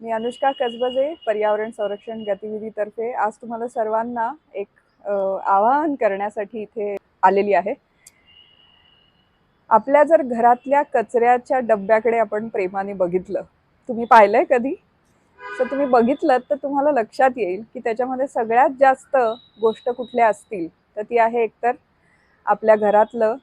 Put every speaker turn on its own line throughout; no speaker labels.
मी अनुष्का कसबजे पर्यावरण संरक्षण गतिविधीतर्फे आज तुम्हाला सर्वांना एक आवाहन करण्यासाठी इथे आलेली आहे. आपल्या जर घरातल्या कचऱ्याच्या डब्याकडे आपण प्रेमाने बघितलं तुम्ही पाहिलंय कधी? तर तुम्ही बघितलं तर तुम्हाला लक्षात येईल की त्याच्यामध्ये सगळ्यात जास्त गोष्ट कुठल्या असतील? तर ती आहे एकतर आपल्या घरातलं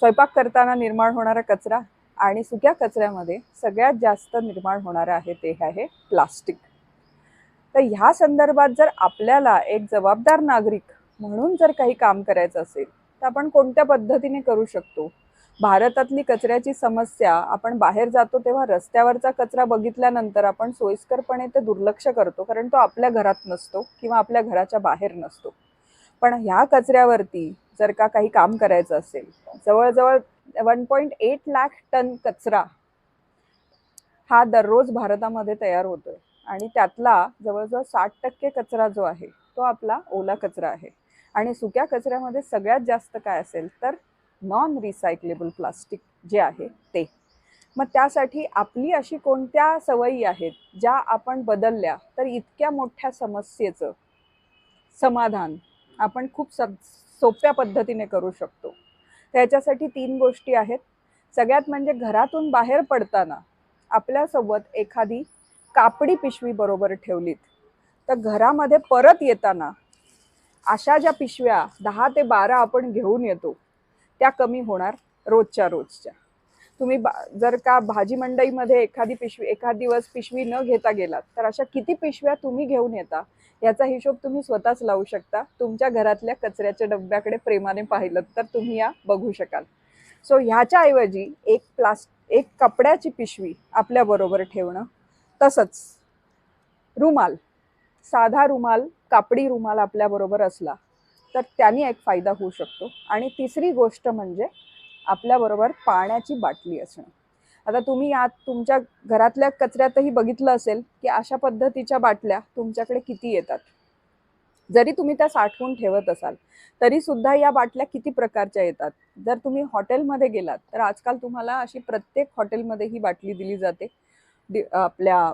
स्वयंपाक करताना निर्माण होणारा कचरा आणि सुक्या कचऱ्यामध्ये सगळ्यात जास्त निर्माण होणारं आहे ते आहे प्लास्टिक. तर ह्या संदर्भात जर आपल्याला एक जबाबदार नागरिक म्हणून जर काही काम करायचं असेल तर आपण कोणत्या पद्धतीने करू शकतो? भारतातली कचऱ्याची समस्या आपण बाहेर जातो तेव्हा रस्त्यावरचा कचरा बघितल्यानंतर आपण सोयीस्करपणे ते दुर्लक्ष करतो कारण तो आपल्या घरात नसतो किंवा आपल्या घराच्या बाहेर नसतो. पण ह्या कचऱ्यावरती जर का काही काम करायचं असेल जवळजवळ one point eight lakh ton कचरा हा दररोज भारतामध्ये तयार होतोय. आणि त्यातला जवळजवळ साठ टक्के कचरा जो आहे तो आपला ओला कचरा आहे. आणि सुक्या कचऱ्यामध्ये सगळ्यात जास्त काय असेल तर नॉन रिसायकलेबल प्लास्टिक जे आहे ते. मग त्यासाठी आपली अशी कोणत्या सवयी आहेत ज्या आपण बदलल्या तर इतक्या मोठ्या समस्येचं समाधान आपण खूप स सोप्या पद्धतीने करू शकतो. त्याच्यासाठी तीन गोष्टी आहेत. सगळ्यात म्हणजे घरातून बाहेर पडताना आपल्यासोबत एखादी कापडी पिशवी बरोबर ठेवलीत. तर घरामध्ये परत येताना अशा ज्या पिशव्या दहा ते बारा आपण घेऊन येतो त्या कमी होणार रोजच्या रोजच्या. तुम्ही जर का भाजी मंडईमध्ये एखादी पिशवी एखाद दिवस पिशवी न घेता गेलात तर अशा किती पिशव्या तुम्ही घेऊन येता? याचा हिशोब तुम्ही स्वतःच लावू शकता. तुमच्या घरातल्या कचऱ्याच्या डब्याकडे प्रेमाने पाहिलं तर तुम्ही या बघू शकाल. सो ह्याच्याऐवजी एक प्लास्ट एक कपड्याची पिशवी आपल्याबरोबर ठेवणं तसंच रुमाल साधा रुमाल कापडी रुमाल आपल्याबरोबर असला तर त्यांनी एक फायदा होऊ शकतो. आणि तिसरी गोष्ट म्हणजे आपल्याबरोबर पाण्याची बाटली असणं. आता तुम्ही यात तुमच्या घरातल्या कचऱ्यातही बघितलं असेल की अशा पद्धतीच्या बाटल्या तुमच्याकडे किती येतात? जरी तुम्ही त्या साठवून ठेवत असाल तरी सुद्धा या बाटल्या किती प्रकारच्या येतात? जर तुम्ही हॉटेलमध्ये गेलात तर आजकाल तुम्हाला अशी प्रत्येक हॉटेलमध्ये ही बाटली दिली जाते दि- आपल्या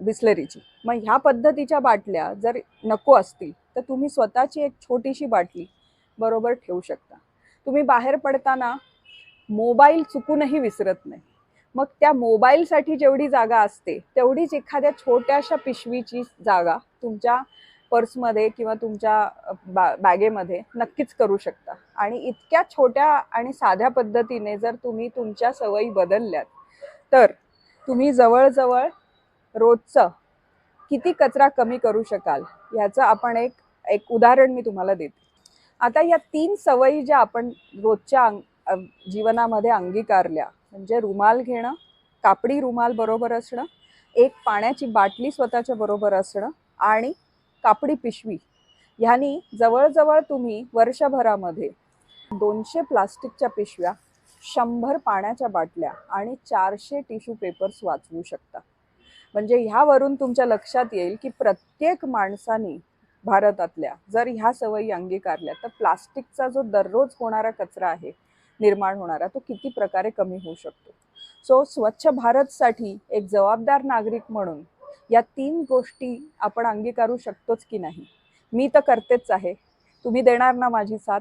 बिस्लरीची. मग ह्या पद्धतीच्या बाटल्या जर नको असतील तर तुम्ही स्वतःची एक छोटीशी बाटली बरोबर ठेवू शकता. तुम्ही बाहेर पडताना मोबाईल चुकूनही विसरत नाही. मग त्या मोबाईलसाठी जेवढी जागा असते तेवढीच एखाद्या छोट्याशा पिशवीची जागा तुमच्या पर्समध्ये किंवा तुमच्या बा बॅगेमध्ये नक्कीच करू शकता. आणि इतक्या छोट्या आणि साध्या पद्धतीने जर तुम्ही तुमच्या सवयी बदलल्यात तर तुम्ही जवळजवळ रोजचं किती कचरा कमी करू शकाल ह्याचं आपण एक एक उदाहरण मी तुम्हाला देते. आता या तीन सवयी ज्या आपण रोजच्या अंग जीवनामध्ये अंगीकारल्या म्हणजे रुमाल घेणं कापडी रुमाल बरोबर असणं एक पाण्याची बाटली स्वतःच्या बरोबर असणं आणि कापडी पिशवी ह्यानी जवळजवळ तुम्ही वर्षभरामध्ये दोनशे प्लास्टिकच्या पिशव्या शंभर पाण्याच्या बाटल्या आणि चारशे टिश्यू पेपर्स वाचवू शकता. म्हणजे ह्यावरून तुमच्या लक्षात येईल की प्रत्येक माणसाने भारतातल्या. जर ह्या सवयी अंगीकारल्या तर प्लास्टिकचा जो दररोज होणारा कचरा आहे निर्माण होणारा तो किती प्रकारे कमी होऊ शकतो? सो स्वच्छ भारतसाठी एक जबाबदार नागरिक म्हणून या तीन गोष्टी आपण अंगीकारू शकतोच की नाही? मी तर करतेच आहे. तुम्ही देणार ना माझी साथ?